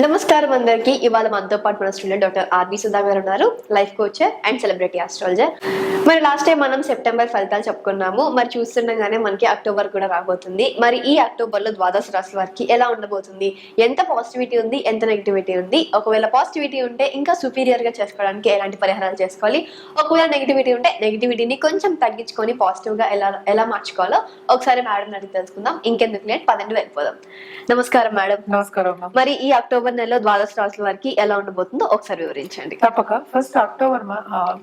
నమస్కారం అందరికీ. ఇవాళ మనతో పాటు మన student doctor RB Sudha garu ఉన్నారు. Life coach and celebrity astrologer మరి లాస్ట్ టైం మనం సెప్టెంబర్ ఫలితాలు చెప్పుకున్నాము. మరి చూస్తుండగానే మనకి అక్టోబర్ కూడా రాబోతుంది. మరి ఈ అక్టోబర్లో ద్వాదశ రాశి వారికి ఎలా ఉండబోతుంది? ఎంత పాజిటివిటీ ఉంది? ఎంత నెగిటివిటీ ఉంది? ఒకవేళ పాజిటివిటీ ఉంటే ఇంకా సుపీరియర్గా చేసుకోవడానికి ఎలాంటి పరిహారాలు చేసుకోవాలి? ఒకవేళ నెగిటివిటీ ఉంటే నెగిటివిటీని కొంచెం తగ్గించుకొని పాజిటివ్గా ఎలా ఎలా మార్చుకోవాలో ఒకసారి మేడం అడిగి తెలుసుకుందాం. ఇంకెందుకు లేట్? పదండి వెళ్ళిపోదాం. నమస్కారం మేడం నమస్కారం మరి ఈ అక్టోబర్ నెలలో ద్వాదశ రాశుల వారికి ఎలా ఉండబోతుందో ఒకసారి వివరించండి. తప్పక. ఫస్ట్ అక్టోబర్ ఆ,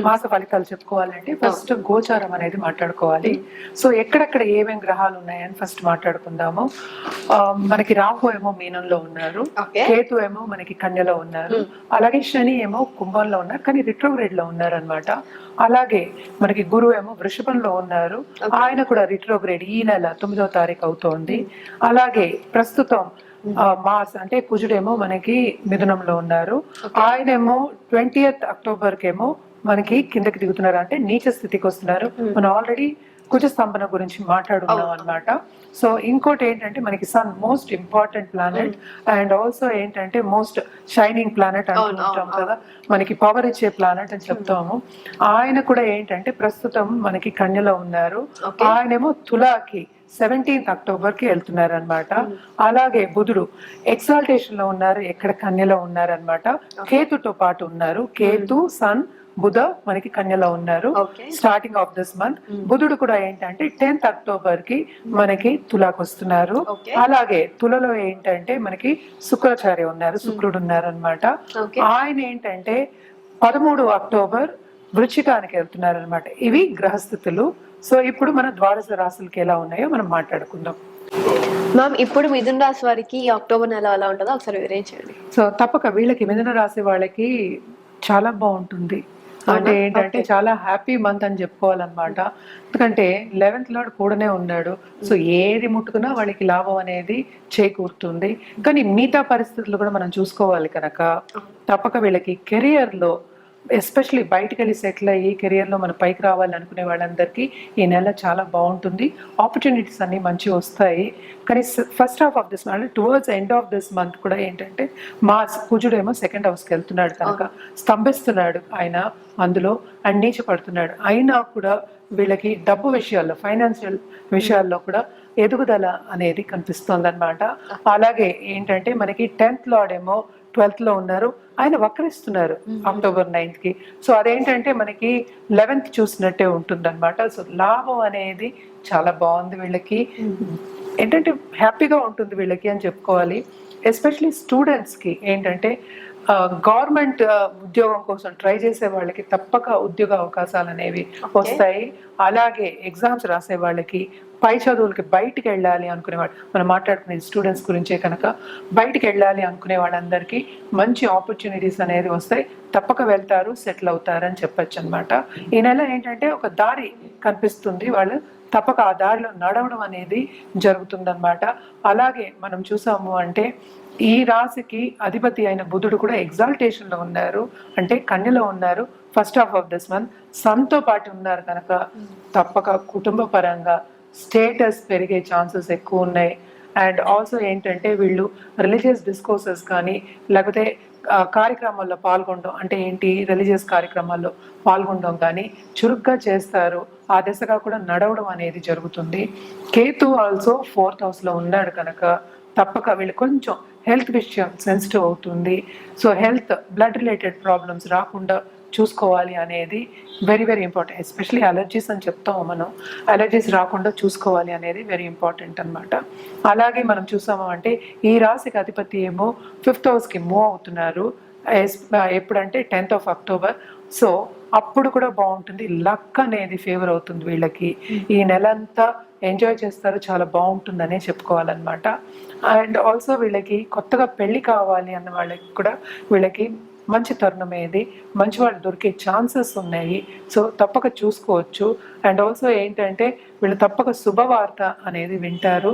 మాస ఫలితాలు చెప్పుకోవాలంటే ఫస్ట్ గోచారం అనేది మాట్లాడుకోవాలి. సో ఎక్కడెక్కడ ఏమేం గ్రహాలు ఉన్నాయని ఫస్ట్ మాట్లాడుకుందాము. మనకి రాహు ఏమో మీనంలో ఉన్నారు. కేతు ఏమో మనకి కన్యలో ఉన్నారు. అలాగే శని ఏమో కుంభంలో ఉన్నారు. కానీ రిట్రోగ్రేడ్లో ఉన్నారు అనమాట అలాగే మనకి గురువు ఏమో వృషభంలో ఉన్నారు. ఆయన కూడా రిట్రోగ్రేడ్ ఈ నెల తొమ్మిదో తారీఖు అవుతోంది. అలాగే ప్రస్తుతం మాస్ అంటే కుజుడేమో మనకి మిథునంలో ఉన్నారు. ఆయనేమో ట్వంటీయత్ అక్టోబర్ కేమో మనకి కిందకి దిగుతున్నారు. అంటే నీచ స్థితికి వస్తున్నారు మనం ఆల్రెడీ కుజ స్తంభన గురించి మాట్లాడుకున్నాం అన్నమాట. సో ఇంకోటి ఏంటంటే మనకి sun most important planet and also ఏంటంటే మోస్ట్ షైనింగ్ ప్లానెట్ అంటుంటాం కదా. మనకి పవర్ ఇచ్చే ప్లానెట్ అని చెప్తాము. ఆయన కూడా ఏంటంటే ప్రస్తుతం మనకి కన్యలో ఉన్నారు. ఆయనేమో తులాకి సెవెంటీన్త్ అక్టోబర్కి వెళ్తున్నారు అనమాట అలాగే బుధుడు ఎక్సాల్టేషన్లో ఉన్నారు ఎక్కడ కన్యలో ఉన్నారు అనమాట కేతుతో పాటు ఉన్నారు. కేతు సన్ బుధ మనకి కన్యలో ఉన్నారు. స్టార్టింగ్ ఆఫ్ దిస్ మంత్ బుధుడు కూడా ఏంటంటే టెన్త్ అక్టోబర్కి మనకి తులాకు వస్తున్నారు. అలాగే తులలో ఏంటంటే మనకి శుక్రాచార్య ఉన్నారు శుక్రుడు ఉన్నారు అనమాట ఆయన ఏంటంటే పదమూడు అక్టోబర్ వృచ్చికానికి వెళ్తున్నారు అనమాట ఇవి గ్రహస్థితులు. సో ఇప్పుడు మన ద్వాదశ రాశులకి ఎలా ఉన్నాయో మనం మాట్లాడుకుందాం. మ్యామ్ ఇప్పుడు మిథున రాశి వారికి అక్టోబర్ నెల ఎలా ఉంటుందో ఒకసారి వివరించండి. సో తప్పక వీళ్ళకి మిథున రాశి వాళ్ళకి చాలా బాగుంటుంది. అంటే ఏంటంటే చాలా హ్యాపీ మంత్ అని చెప్పుకోవాలన్నమాట. ఎందుకంటే లెవెన్త్ లాడ్ కూడానే ఉన్నాడు. సో ఏది ముట్టుకున్నా వాళ్ళకి లాభం అనేది చేకూరుతుంది. కానీ మిగతా పరిస్థితులు కూడా మనం చూసుకోవాలి కనుక. తప్పక వీళ్ళకి కెరియర్లో ఎస్పెషలీ బయటకు వెళ్ళి సెటిల్ అయ్యి కెరియర్లో మన పైకి రావాలి అనుకునే వాళ్ళందరికీ ఈ నెల చాలా బాగుంటుంది. ఆపర్చునిటీస్ అన్ని మంచి వస్తాయి. కానీ first half of this month towards end of this month కూడా ఏంటంటే మా కుజుడేమో సెకండ్ హౌస్కి వెళ్తున్నాడు కనుక స్తంభిస్తున్నాడు ఆయన అందులో అండ్ నీచ పడుతున్నాడు అయినా కూడా వీళ్ళకి డబ్బు విషయాల్లో ఫైనాన్షియల్ విషయాల్లో కూడా ఎదుగుదల అనేది కనిపిస్తుంది అనమాట అలాగే ఏంటంటే మనకి టెన్త్ లాడేమో ట్వెల్త్లో ఉన్నారు. ఆయన వక్రిస్తున్నారు అక్టోబర్ నైన్త్కి. సో అదేంటంటే మనకి లెవెన్త్ చూసినట్టే ఉంటుంది అనమాట సో లాభం అనేది చాలా బాగుంది వీళ్ళకి. ఏంటంటే హ్యాపీగా ఉంటుంది వీళ్ళకి అని చెప్పుకోవాలి. ఎస్పెషలీ స్టూడెంట్స్కి ఏంటంటే గవర్నమెంట్ ఉద్యోగం కోసం ట్రై చేసే వాళ్ళకి తప్పక ఉద్యోగ అవకాశాలు అనేవి వస్తాయి. అలాగే ఎగ్జామ్స్ రాసే వాళ్ళకి పై చదువులకి బయటికి వెళ్ళాలి అనుకునే వాళ్ళు మనం మాట్లాడుకునే స్టూడెంట్స్ గురించే కనుక బయటికి వెళ్ళాలి అనుకునే వాళ్ళందరికీ మంచి ఆపర్చునిటీస్ అనేది వస్తాయి. తప్పక వెళ్తారు సెటిల్ అవుతారు అని చెప్పొచ్చు అనమాట ఈ నెల ఏంటంటే ఒక దారి కనిపిస్తుంది. వాళ్ళు తప్పక ఆ దారిలో నడవడం అనేది జరుగుతుందన్నమాట. అలాగే మనం చూసాము అంటే ఈ రాశికి అధిపతి అయిన బుధుడు కూడా ఎగ్జాల్టేషన్లో ఉన్నారు. అంటే కన్యలో ఉన్నారు. First half of this month సన్తో పాటు ఉన్నారు కనుక తప్పక కుటుంబ పరంగా స్టేటస్ పెరిగే ఛాన్సెస్ ఎక్కువ ఉన్నాయి. అండ్ ఆల్సో ఏంటంటే వీళ్ళు రిలీజియస్ డిస్కోర్సెస్ కానీ లేకపోతే కార్యక్రమాల్లో పాల్గొనడం అంటే ఏంటి? రిలీజియస్ కార్యక్రమాల్లో పాల్గొనడం కానీ చురుగ్గా చేస్తారు. ఆ దిశగా కూడా నడవడం అనేది జరుగుతుంది. కేతు ఆల్సో ఫోర్త్ హౌస్లో ఉన్నాడు కనుక తప్పక వీళ్ళు కొంచెం హెల్త్ విషయం సెన్సిటివ్ అవుతుంది. So health blood related problems రాకుండా చూసుకోవాలి అనేది very very important especially allergies అని చెప్తాము మనం. అలర్జీస్ రాకుండా చూసుకోవాలి అనేది వెరీ ఇంపార్టెంట్ అనమాట అలాగే మనం చూసాము అంటే ఈ రాశికి అధిపతి ఏమో ఫిఫ్త్ హౌస్కి మూవ్ అవుతున్నారు. ఎస్- ఎప్పుడంటే టెన్త్ ఆఫ్ అక్టోబర్ సో అప్పుడు కూడా బాగుంటుంది. లక్ అనేది ఫేవర్ అవుతుంది వీళ్ళకి. ఈ నెలంతా ఎంజాయ్ చేస్తారు చాలా బాగుంటుందనే చెప్పుకోవాలన్నమాట. అండ్ ఆల్సో వీళ్ళకి కొత్తగా పెళ్ళి కావాలి అన్న వాళ్ళకి కూడా వీళ్ళకి మంచి తరుణం ఏది? మంచి వాళ్ళు దొరికే ఛాన్సెస్ ఉన్నాయి. సో తప్పక చూసుకోవచ్చు. అండ్ ఆల్సో ఏంటంటే వీళ్ళు తప్పక శుభవార్త అనేది వింటారు.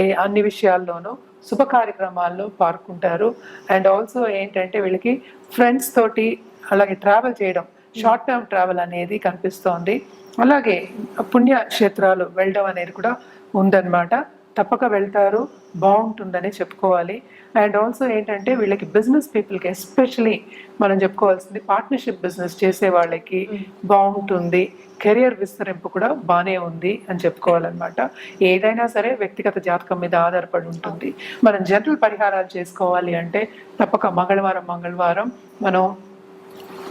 ఏ అన్ని విషయాల్లోనూ శుభ కార్యక్రమాల్లో పాల్గొంటారు. అండ్ ఆల్సో ఏంటంటే వీళ్ళకి ఫ్రెండ్స్ తోటి అలాగే ట్రావెల్ చేయడం షార్ట్ టర్మ్ ట్రావెల్ అనేది కనిపిస్తోంది. అలాగే పుణ్యక్షేత్రాలు వెళ్ళడం అనేది కూడా ఉందన్నమాట. తప్పక వెళ్తారు బాగుంటుందని చెప్పుకోవాలి. అండ్ ఆల్సో ఏంటంటే వీళ్ళకి బిజినెస్ పీపుల్కి ఎస్పెషలీ మనం చెప్పుకోవాల్సింది పార్ట్నర్షిప్ బిజినెస్ చేసే వాళ్ళకి బాగుంటుంది. కెరియర్ విస్తరింపు కూడా బాగానే ఉంది అని చెప్పుకోవాలన్నమాట. ఏదైనా సరే వ్యక్తిగత జాతకం మీద ఆధారపడి ఉంటుంది. మనం జనరల్ పరిహారాలు చేసుకోవాలి అంటే తప్పక మంగళవారం మంగళవారం మనం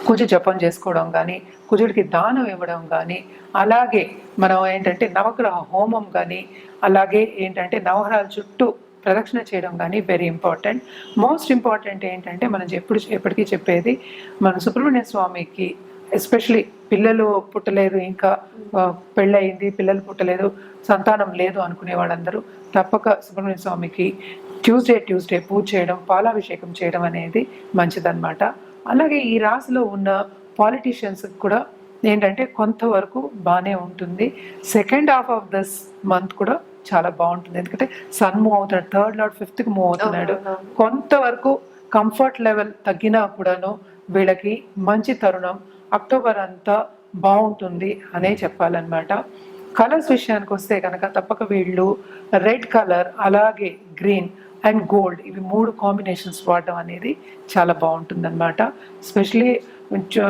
కుజ జపం చేసుకోవడం కానీ కుజుడికి దానం ఇవ్వడం కానీ అలాగే మనం ఏంటంటే నవగ్రహ హోమం కానీ అలాగే ఏంటంటే నవగ్రహాల చుట్టూ ప్రదక్షిణ చేయడం కానీ వెరీ ఇంపార్టెంట్ మోస్ట్ ఇంపార్టెంట్ ఏంటంటే మనం ఎప్పుడు ఎప్పటికీ చెప్పేది మన సుబ్రహ్మణ్య స్వామికి ఎస్పెషలీ పిల్లలు పుట్టలేదు ఇంకా పెళ్ళయింది పిల్లలు పుట్టలేదు సంతానం లేదు అనుకునే వాళ్ళందరూ తప్పక సుబ్రహ్మణ్య స్వామికి ట్యూస్డే ట్యూస్డే పూజ చేయడం పాలాభిషేకం చేయడం అనేది మంచిదన్నమాట. అలాగే ఈ రాశిలో ఉన్న పాలిటీషియన్స్ కూడా ఏంటంటే కొంతవరకు బాగానే ఉంటుంది. Second half of this month కూడా చాలా బాగుంటుంది. ఎందుకంటే సన్ మూవ్ అవుతున్నాడు. థర్డ్ లాడ్ ఫిఫ్త్కి మూవ్ అవుతున్నాడు. కొంతవరకు కంఫర్ట్ లెవెల్ తగ్గినా కూడాను వీళ్ళకి మంచి తరుణం అక్టోబర్ అంతా బాగుంటుంది అనే చెప్పాలన్నమాట. కలర్స్ విషయానికి వస్తే కనుక తప్పక వీళ్ళు రెడ్ కలర్ అలాగే గ్రీన్ అండ్ గోల్డ్. ఇవి మూడు కాంబినేషన్స్ వాడడం అనేది చాలా బాగుంటుందన్నమాట. ఎస్పెషలీ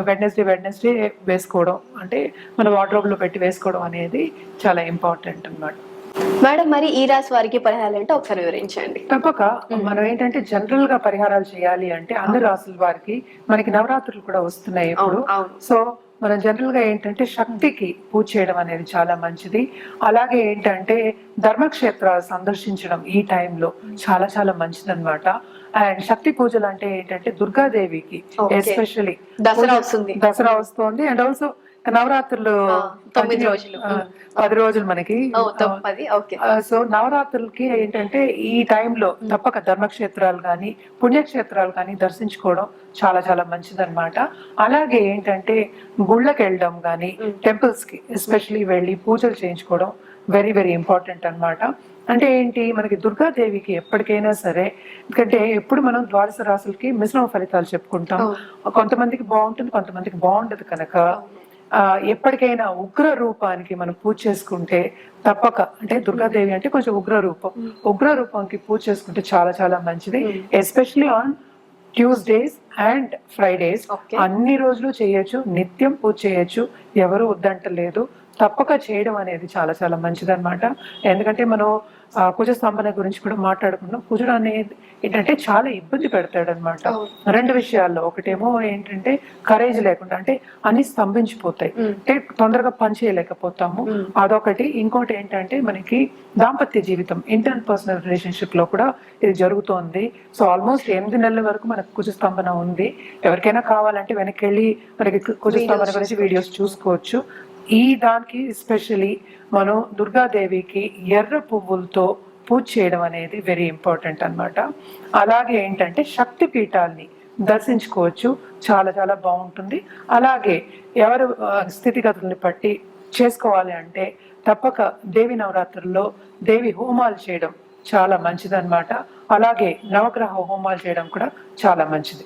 వెడ్నెస్డే వెడ్నెస్డే వేసుకోవడం అంటే మన వార్డ్రోబ్లో పెట్టి వేసుకోవడం అనేది చాలా ఇంపార్టెంట్ అన్నమాట. మేడం మరి ఈ రాశి వారికి పరిహారాలు అంటే ఒకసారి వివరించండి. తప్పక. మనం ఏంటంటే జనరల్గా పరిహారాలు చేయాలి అంటే అన్ని రాసుల వారికి మనకి నవరాత్రులు కూడా వస్తున్నాయి ఇప్పుడు. సో మనం జనరల్గా ఏంటంటే శక్తికి పూజ చేయడం అనేది చాలా మంచిది. అలాగే ఏంటంటే ధర్మక్షేత్రాలు సందర్శించడం ఈ టైంలో చాలా చాలా మంచిది అనమాట అండ్ శక్తి పూజలు అంటే ఏంటంటే దుర్గాదేవికి Okay. ఎస్పెషల్లీ దసరా వస్తుంది. దసరా వస్తుంది. అండ్ ఆల్సో నవరాత్రులు తొమ్మిది రోజులు. పది రోజులు మనకి. సో నవరాత్రులకి ఏంటంటే ఈ టైంలో తప్పక ధర్మక్షేత్రాలు కానీ పుణ్యక్షేత్రాలు కానీ దర్శించుకోవడం చాలా చాలా మంచిదన్నమాట. అలాగే ఏంటంటే గుళ్ళకి వెళ్ళడం కానీ టెంపుల్స్కి ఎస్పెషలీ వెళ్ళి పూజలు చేయించుకోవడం వెరీ వెరీ ఇంపార్టెంట్ అన్నమాట. అంటే ఏంటి మనకి దుర్గాదేవికి ఎప్పటికైనా సరే ఎందుకంటే ఎప్పుడు మనం ద్వాదశ రాసులకి మిశ్రమ ఫలితాలు చెప్పుకుంటాం. కొంతమందికి బాగుంటుంది కొంతమందికి బాగుండదు కనుక ఎప్పటికైనా ఉగ్ర రూపానికి మనం పూజ చేసుకుంటే తప్పక అంటే దుర్గాదేవి అంటే కొంచెం ఉగ్ర రూపం. ఉగ్ర రూపానికి పూజ చేసుకుంటే చాలా చాలా మంచిది. Especially on Tuesdays and Fridays. అన్ని రోజులు చేయొచ్చు నిత్యం పూజ చేయొచ్చు ఎవరు వద్దంటలేదు. తప్పక చేయడం అనేది చాలా చాలా మంచిదన్నమాట. ఎందుకంటే మనం కుజ స్తంభన గురించి కూడా మాట్లాడుకున్నాం. కుజుడు అనేది ఏంటంటే చాలా ఇబ్బంది పెడతాడు అనమాట రెండు విషయాల్లో. ఒకటేమో ఏంటంటే కరేజ్ లేకుండా అంటే అన్ని స్తంభించిపోతాయి. అంటే తొందరగా పని చేయలేకపోతాము. అదొకటి. ఇంకోటి ఏంటంటే మనకి దాంపత్య జీవితం ఇంటర్ పర్సనల్ రిలేషన్షిప్లో కూడా ఇది జరుగుతోంది. సో ఆల్మోస్ట్ ఎనిమిది నెలల వరకు మనకు కుజ స్తంభన ఉంది. ఎవరికైనా కావాలంటే వెనక్కి వెళ్ళి మనకి కుజ స్తంభన గురించి వీడియోస్ చూసుకోవచ్చు. ఈ దానికి ఎస్పెషలీ మనం దుర్గాదేవికి ఎర్ర పువ్వులతో పూజ చేయడం అనేది వెరీ ఇంపార్టెంట్ అన్నమాట. అలాగే ఏంటంటే శక్తి పీఠాల్ని దర్శించుకోవచ్చు. చాలా చాలా బాగుంటుంది. అలాగే ఎవరు స్థితిగతుల్ని బట్టి చేసుకోవాలి అంటే తప్పక దేవి నవరాత్రుల్లో దేవి హోమాలు చేయడం చాలా మంచిదన్నమాట. అలాగే నవగ్రహ హోమాలు చేయడం కూడా చాలా మంచిది.